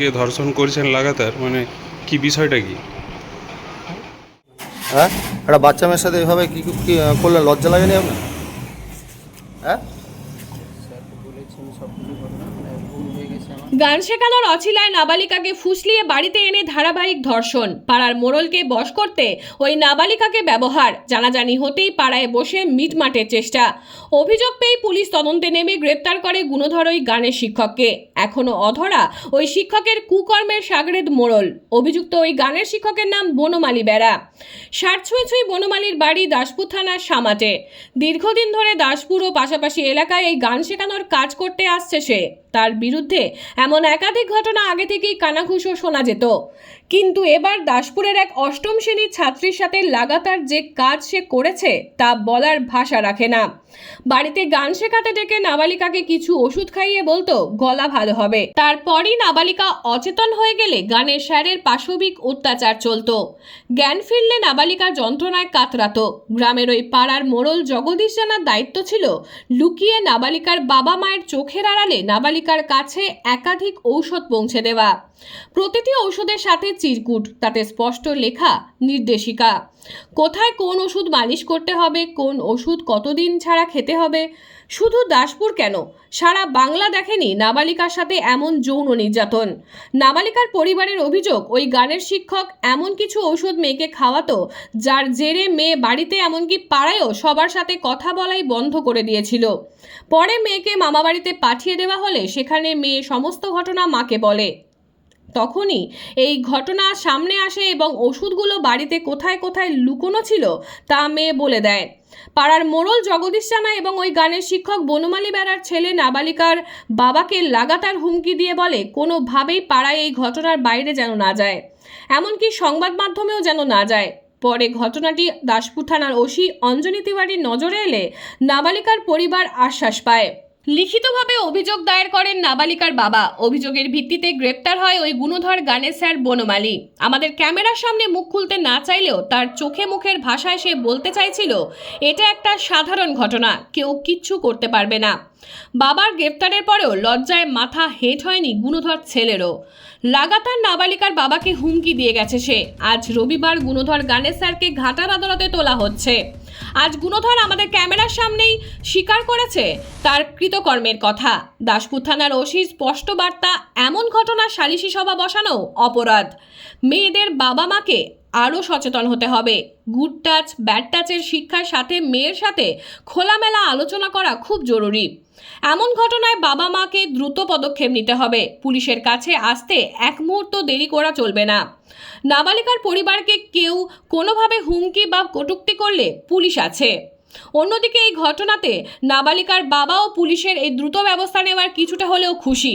মেয়েকে ধর্ষণ করেছেন লাগাতার মানে কি বিষয়টা কি? হ্যাঁ? একটা বাচ্চা মেয়ের সাথে এভাবে কি কি করলেন লজ্জা লাগেনি আপনার? হ্যাঁ? গান শেখানোর অছিলায় নাবালিকাকে ফুসলিয়ে বাড়িতে এনে ধারাবাহিক ধর্ষণ। পাড়ার মোড়লকে বশ করতে ওই নাবালিকাকে ব্যবহার। জানাজানি হতেই পাড়ায় বসে মিটমাটের চেষ্টা। অভিযোগ পেয়ে পুলিশ তদন্তে নেমে গ্রেপ্তার করে গুণধর ওই গানের শিক্ষককে। এখনও অধরা ওই শিক্ষকের কুকর্মের সাগরেদ মোড়ল। অভিযুক্ত ওই গানের শিক্ষকের নাম বনমালী বেড়া। ষাট ছুঁই ছুঁই বনমালীর বাড়ি দাসপুর থানার সামাটে। দীর্ঘদিন ধরে দাসপুর ও পাশাপাশি এলাকায় এই গান শেখানোর কাজ করতে আসছে সে। তার বিরুদ্ধে এমন একাধিক ঘটনা আগে থেকেই কানাঘুষো শোনা যেত। কিন্তু এবার দাসপুরের এক অষ্টম শ্রেণির ছাত্রীর সাথে লাগাতার যে কাজ সে করেছে, তা বলার ভাষা রাখে না। বাড়িতে গান শেখাতে ডেকে নাবালিকাকে কিছু ওষুধ খাইয়ে বলতো, গলা ভালো হবে। তারপরই নাবালিকা অচেতন হয়ে গেলে গানের স্যারের পাশবিক অত্যাচার চলতো। জ্ঞান ফিরলে নাবালিকা যন্ত্রণায় কাতরাতো। গ্রামের ওই পাড়ার মোড়ল জগদীশ জানার দায়িত্ব ছিল, লুকিয়ে নাবালিকার বাবা মায়ের চোখের আড়ালে নাবালিকার কাছে একাধিক ঔষধ পৌঁছে দেওয়া। প্রতিটি ঔষধের সাথে চিরকুট, তাতে স্পষ্ট লেখা, নির্দেশিকা। কোথায় কোন ওষুধ মালিশ করতে হবে, কোন ওষুধ কতদিন ছাড়া খেতে হবে, শুধু দাসপুর কেন? সারা বাংলা দেখেনি নাবালিকার সাথে এমন যৌন নির্যাতন। নাবালিকার পরিবারের অভিযোগ, ওই গানের শিক্ষক এমন কিছু ওষুধ মেয়েকে খাওয়াতো, যার জেরে মেয়ে বাড়িতে এমনকি পাড়ায়ও সবার সাথে কথা বলাই বন্ধ করে দিয়েছিল। পরে মেয়েকে মামাবাড়িতে পাঠিয়ে দেওয়া হলে সেখানে মেয়ে সমস্ত ঘটনা মাকে বলে। তখনই এই ঘটনা সামনে আসে এবং ওষুধগুলো বাড়িতে কোথায় কোথায় লুকোনো ছিল তা মেয়ে বলে দেয়। পাড়ার মোড়ল জগদীশ জানা এবং ওই গানের শিক্ষক বনমালী বেড়ার ছেলে নাবালিকার বাবাকে লাগাতার হুমকি দিয়ে বলে, কোনোভাবেই পাড়ায় এই ঘটনার বাইরে যেন না যায়। এমনকি সংবাদ মাধ্যমেও যেন না যায়। পরে ঘটনাটি দাসপুর থানার ওসি অঞ্জনী তিওয়ারির নজরে এলে নাবালিকার পরিবার আশ্বাস পায়। লিখিতভাবে অভিযোগ দায়ের করেন নাবালিকার বাবা। অভিযোগের ভিত্তিতে গ্রেপ্তার হয় ওই গুণধর গানের স্যার বনমালী। আমাদের ক্যামেরার সামনে মুখ খুলতে না চাইলেও তার চোখে মুখের ভাষায় সে বলতে চাইছিল, এটা একটা সাধারণ ঘটনা। কেউ কিচ্ছু করতে পারবে না। বাবার গ্রেপ্তারের পরেও লজ্জায় মাথা হেট হয়নি গুণধর ছেলেরও। লাগাতার নাবালিকার বাবাকে হুমকি দিয়ে গেছে সে। আজ রবিবার গুণধর গানের স্যারকে ঘাটার আদালতে তোলা হচ্ছে। আজ গুণধর আমাদের ক্যামেরার সামনেই স্বীকার করেছে তার কৃতকর্মের কথা। দাসপুর থানার ওসির স্পষ্ট বার্তা, এমন ঘটনা সালিশি সভা বসানো অপরাধ। মেয়েদের বাবা মাকে আরও সচেতন হতে হবে। গুড টাচ ব্যাড টাচের শিক্ষার সাথে মেয়ের সাথে খোলামেলা আলোচনা করা খুব জরুরি। এমন ঘটনায় বাবা মাকে দ্রুত পদক্ষেপ নিতে হবে। পুলিশের কাছে আসতে এক মুহূর্ত দেরি করা চলবে না। নাবালিকার পরিবারকে কেউ কোনোভাবে হুমকি বা কটূক্তি করলে পুলিশ আছে। অন্যদিকে এই ঘটনাতে নাবালিকার বাবা ও পুলিশের এই দ্রুত ব্যবস্থা নেওয়ার কিছুটা হলেও খুশি।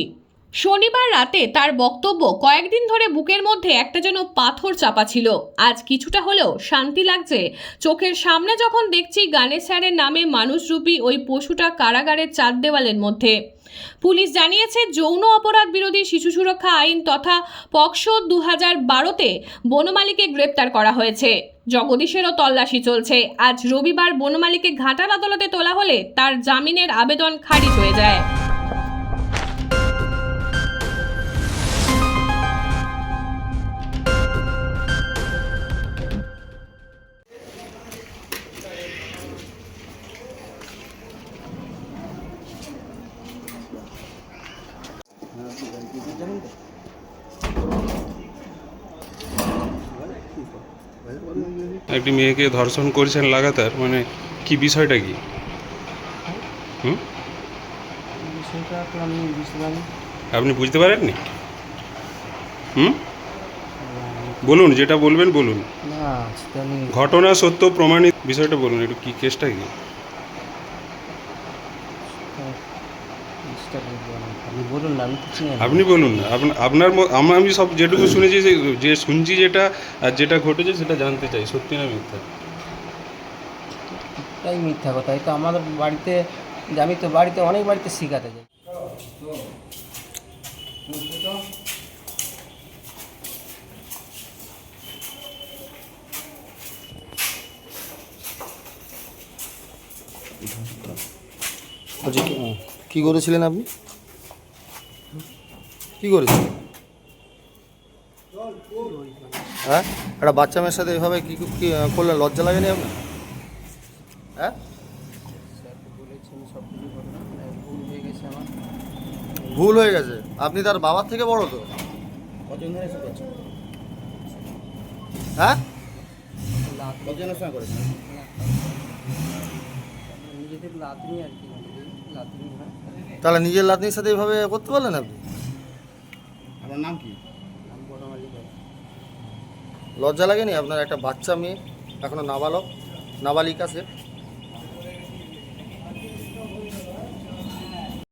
শনিবার রাতে তার বক্তব্য কয়েকদিন ধরে বুকের মধ্যে একটা যেন পাথর চাপা ছিল আজ কিছুটা হলেও শান্তি লাগছে। চোখের সামনে যখন দেখছি গানের স্যারের নামে মানুষরূপী ওই পশুটা কারাগারের চার দেওয়ালের মধ্যে। পুলিশ জানিয়েছে, যৌন অপরাধ বিরোধী শিশু সুরক্ষা আইন তথা পক্সো দু হাজার বারোতে বনমালীকে গ্রেপ্তার করা হয়েছে। জগদীশেরও তল্লাশি চলছে। আজ রবিবার বনমালীকে ঘাটাল আদালতে তোলা হলে তার জামিনের আবেদন খারিজ হয়ে যায়। একটি মেয়েকে ধর্ষণ করেছেন লাগাতার মানে কি বিষয়টা কি? আপনি বুঝতে পারেননি? হুম? বলুন যেটা বলবেন বলুন। ঘটনা সত্য প্রমাণিত বিষয়টা বলুন একটু কি কেসটা কি? আপনি বলুন না আমি চিনি আপনি বলুন না আপনার ম- আমরা আমি সব যেটুকু শুনেছি যে শুনছি যেটা আর যেটা ঘটেছে সেটা জানতে চাই সত্যি না মিথ্যা? তাই মিথ্যা কথা তো আমাদের বাড়িতে আমি তো বাড়িতে অনেক বাড়িতে শেখাতে যাই। বলছি কি- করেছিলেন আপনি? কি করেছিলেন? হ্যাঁ? একটা বাচ্চা মেয়ের সাথে এভাবে কি কি করলেন? লজ্জা লাগেনি আপনার? হ্যাঁ? ভুল হয়ে গেছে। আমার ভুল হয়ে গেছে আপনি তার বাবার থেকে বড় তো? হ্যাঁ? নিজেদের লাতনি আর কি। হয় তাহলে নিজের লাতনির সাথে এভাবে করতে পারলেন আপনি? আপনার নাম কি? লজ্জা লাগেনি? আপনার একটা বাচ্চা মেয়ে এখনও নাবালক নাবালিকা সে।